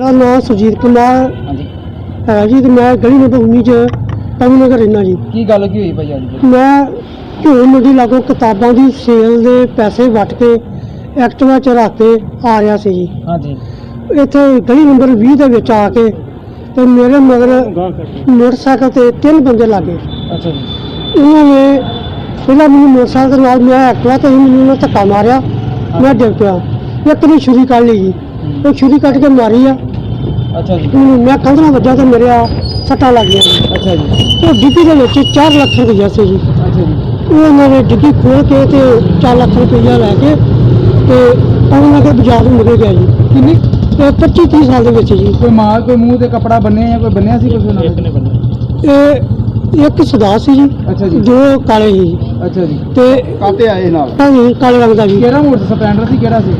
ਨਾਮ ਸੁਰਜੀਤ ਕੁਮਾਰ ਹਾਂਜੀ। ਹੈ ਜੀ ਤੇ ਮੈਂ ਗਲੀ ਨੰਬਰ 19 ਚ ਪਵਨ ਨਗਰ ਰਹਿਣਾ ਜੀ। ਕੀ ਗੱਲ ਕੀ ਹੋਈ ਭਾਈ ਅੱਜ? ਮੈਂ ਢੋਲ ਮੰਡੀ ਲਾਗੋਂ ਕਿਤਾਬਾਂ ਦੀ ਸੇਲ ਦੇ ਪੈਸੇ ਵੱਟ ਕੇ ਐਕਟਿਵਾ ਚ ਰੱਖ ਕੇ ਆ ਰਿਹਾ ਸੀ ਜੀ। ਹਾਂਜੀ। ਇੱਥੇ ਗਲੀ ਨੰਬਰ 20 ਦੇ ਵਿੱਚ ਆ ਕੇ ਤੇ ਮੇਰੇ ਮਗਰ ਮੋਟਰਸਾਈਕਲ ਤੇ ਤਿੰਨ ਬੰਦੇ ਲੱਗੇ। ਅੱਛਾ ਜੀ। ਉਹਨਾਂ ਨੇ ਪਹਿਲਾਂ ਮੈਨੂੰ ਮੋਟਰਸਾਈਕਲ ਦੇ ਨਾਲ ਮੈਂ ਐਕਟਿਵਾ ਤੇ ਸੀ, ਮੈਨੂੰ ਉਹਨਾਂ ਧੱਕਾ ਮਾਰਿਆ। ਮੈਂ ਡਿੱਗ ਪਿਆ। ਇੱਕ ਨੇ ਛੁਰੀ ਕੱਢ ਲਈ ਜੀ। ਉਹ ਛੁਰੀ ਕੱਢ ਕੇ ਮਾਰੀ ਆ। ਅੱਛਾ ਜੀ ਮੈਨੂੰ ਮੈਂ ਕੰਧਰਾਂ ਵੱਜਾ ਤੇ ਮੇਰੇ ਆ ਸੱਟਾਂ ਲੱਗੀਆਂ ਜੀ ਅੱਛਾ ਜੀ ਉਹ ਡਿੱਗੀ ਦੇ ਵਿੱਚ 4 ਲੱਖ ਰੁਪਈਆ ਸੀ ਜੀ ਅੱਛਾ ਜੀ ਉਹ ਉਹਨਾਂ ਨੇ ਡਿੱਗੀ ਖੋਲ ਕੇ ਤੇ 4 ਲੱਖ ਰੁਪਈਆ ਲੈ ਕੇ ਤੇ ਪਵਨ ਨਗਰ ਬਾਜ਼ਾਰ ਨੂੰ ਨਿਕਲ ਗਿਆ ਜੀ ਕਿੰਨੀ ਤੇ 25 30 ਸਾਲ ਦੇ ਵਿੱਚ ਜੀ ਕੋਈ ਮਾਲ ਕੋਈ ਮੂੰਹ ਤੇ ਕਪੜਾ ਬੰਨਿਆ ਜਾਂ ਕੋਈ ਬੰਨਿਆ ਸੀ ਕੁਝ ਉਹਨਾਂ ਨੇ ਇਹ ਇੱਕ ਸਦਾ ਸੀ ਜੀ ਅੱਛਾ ਜੀ ਦੋ ਕਾਲੇ ਸੀ ਜੀ ਅੱਛਾ ਜੀ ਤੇ ਕਾਤੇ ਆਏ ਨਾਲ ਹਾਂਜੀ ਕਾਲੇ ਰੰਗ ਦਾ ਜੀ ਕਿਹੜਾ ਮੋਟਰ ਸਪਲੈਂਡਰ ਸੀ ਕਿਹੜਾ ਸੀ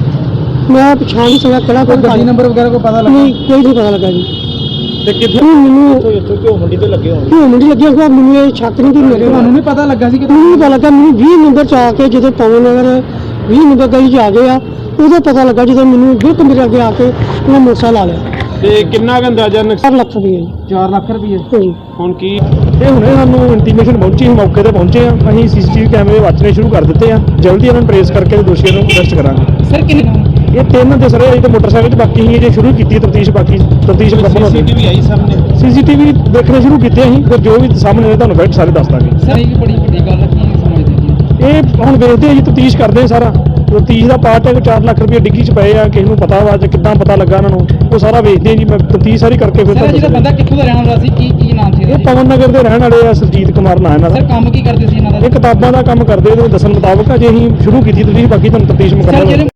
ਮੈਂ ਪਛਾਣ ਨਹੀਂ ਸਕਿਆ ਕਿਹੜਾ ਕੋਈ ਗੱਡੀ ਨੰਬਰ ਵਗੈਰਾ ਕੋਈ ਪਤਾ ਲੱਗਾ? ਨਹੀਂ ਕੋਈ ਨਹੀਂ ਪਤਾ ਲੱਗਾ ਜੀ। ਤੇ ਕਿੱਥੇ ਮੈਨੂੰ ਇੱਥੋਂ ਕਿਉਂ ਮੰਡੀ ਤੇ ਲੱਗੇ ਹੋਣ? ਕਿਉਂ ਨਹੀਂ ਲੱਗਿਆ ਕਿ ਮੈਨੂੰ ਇਹ ਸ਼ੱਕ ਨਹੀਂ ਕਿ ਮੇਰੇ ਤੁਹਾਨੂੰ ਨਹੀਂ ਪਤਾ ਲੱਗਾ ਸੀ ਕਿ ਮੈਨੂੰ ਨਹੀਂ ਪਤਾ ਲੱਗਾ ਮੈਨੂੰ 20 ਨੰਬਰ ਚ ਆ ਕੇ ਜਦੋਂ ਪਵਨ ਨਗਰ 20 ਨੰਬਰ ਗਲੀ ਚ ਆ ਗਏ ਆ ਉਦੋਂ ਪਤਾ ਲੱਗਾ ਜਦੋਂ ਮੈਨੂੰ ਬਿਲਕੁਲ ਮੇਰੇ ਅੱਗੇ ਆ ਕੇ ਉਹਨਾਂ ਮੋਟਰਸਾਈਕਲ ਲਾ ਲਿਆ। ਤੇ ਕਿੰਨਾ ਕੁ ਅੰਦਾਜ਼ਾ ਨੁਕਸਾਨ 4 ਲੱਖ ਰੁਪਏ ਜੀ। 4 ਲੱਖ ਰੁਪਏ? ਹੁਣ ਕੀ ਇਹ ਹੁਣੇ ਸਾਨੂੰ ਇੰਟੀਮੇਸ਼ਨ ਪਹੁੰਚੀ ਸੀ ਮੌਕੇ ਤੇ ਪਹੁੰਚੇ ਆ। ਅਸੀਂ ਸੀਸੀਟੀਵੀ ਕੈਮਰੇ ਵਾਚਣੇ ਸ਼ੁਰੂ ਕਰ ਦਿੱਤੇ ਆ। ਜਲਦੀ ਇਹਨਾਂ ਨੂੰ ਟ੍ਰੇਸ ਕਰਕੇ ਦੋਸ਼ੀਆਂ ਨੂੰ ਅਰੈਸਟ ਕਰਾਂਗੇ। ਸਰ ਕਿੰਨੇ ਇਹ ਤਿੰਨ ਦੇ ਸਾਰੇ ਅਜੇ ਤਾਂ ਮੋਟਰਸਾਈਕਲ 'ਚ ਬਾਕੀ ਹੀ ਜੇ ਸ਼ੁਰੂ ਕੀਤੀ ਤਫਤੀਸ਼ ਬਾਕੀ ਤਫਤੀਸ਼ ਮੁਕੰਮਲ ਹੋ ਗਈ। ਆਈ ਸਾਹਮਣੇ। ਸੀਸੀਟੀਵੀ ਦੇਖਣੇ ਸ਼ੁਰੂ ਕੀਤੇ ਅਸੀਂ ਤੇ ਜੋ ਵੀ ਸਾਹਮਣੇ ਆਏ ਤੁਹਾਨੂੰ ਫੈਕਟ ਸਾਰੇ ਦੱਸ ਦਾਂਗੇ। ਸਰ ਇਹ ਵੀ ਬੜੀ ਵੱਡੀ ਗੱਲ ਕੀ ਸਮਝਦੇ ਜੀ ਇਹ ਹੁਣ ਵੇਖਦੇ ਆ ਜੀ ਤਫਤੀਸ਼ ਕਰਦੇ ਆ ਸਾਰਾ। ਤਫਤੀਸ਼ ਦਾ ਪਾਰਟ ਹੈ ਕਿ 4 ਲੱਖ ਰੁਪਏ ਡਿੱਗੀ 'ਚ ਪਏ ਆ ਕਿਸੇ ਨੂੰ ਪਤਾ ਵਾ ਜਾਂ ਕਿੱਦਾਂ ਪਤਾ ਲੱਗਾ ਇਹਨਾਂ ਨੂੰ ਉਹ ਸਾਰਾ ਵੇਖਦੇ ਆ ਜੀ ਮੈਂ ਤਫਤੀਸ਼ ਸਾਰੀ ਕਰਕੇ ਫਿਰ ਸਰ ਤੁਹਾਨੂੰ ਜਿਹੜਾ ਦੱਸਾਂਗਾ। ਬੰਦਾ ਕਿੱਥੋਂ ਦਾ ਰਹਿਣ ਵਾਲਾ ਸੀ ਕੀ ਕੀ ਨਾਮ ਸੀ ਇਹ ਇਹਦਾ? ਪਵਨ ਨਗਰ ਦੇ ਰਹਿਣ ਵਾਲੇ ਆ ਸਰਜੀਤ ਕੁਮਾਰ ਨਾਂ ਇਹਨਾਂ ਦਾ। ਸਰ ਕੰਮ ਕੀ ਕਰਦੇ ਸੀ ਇਹਨਾਂ ਦਾ? ਇਹ ਕਿਤਾਬਾਂ ਦਾ ਕੰਮ ਕਰਦੇ ਇਹਦੇ ਦੱਸਣ ਮੁਤਾਬਕ ਅਜੇ ਅਸੀਂ ਸ਼ੁਰੂ ਕੀਤੀ ਤੁਸੀਂ ਬਾਕੀ ਤੁਹਾਨੂੰ ਤਫਤੀਸ਼ ਸਰ ਮੁਕੰਮਲ ਜਿਹੜੇ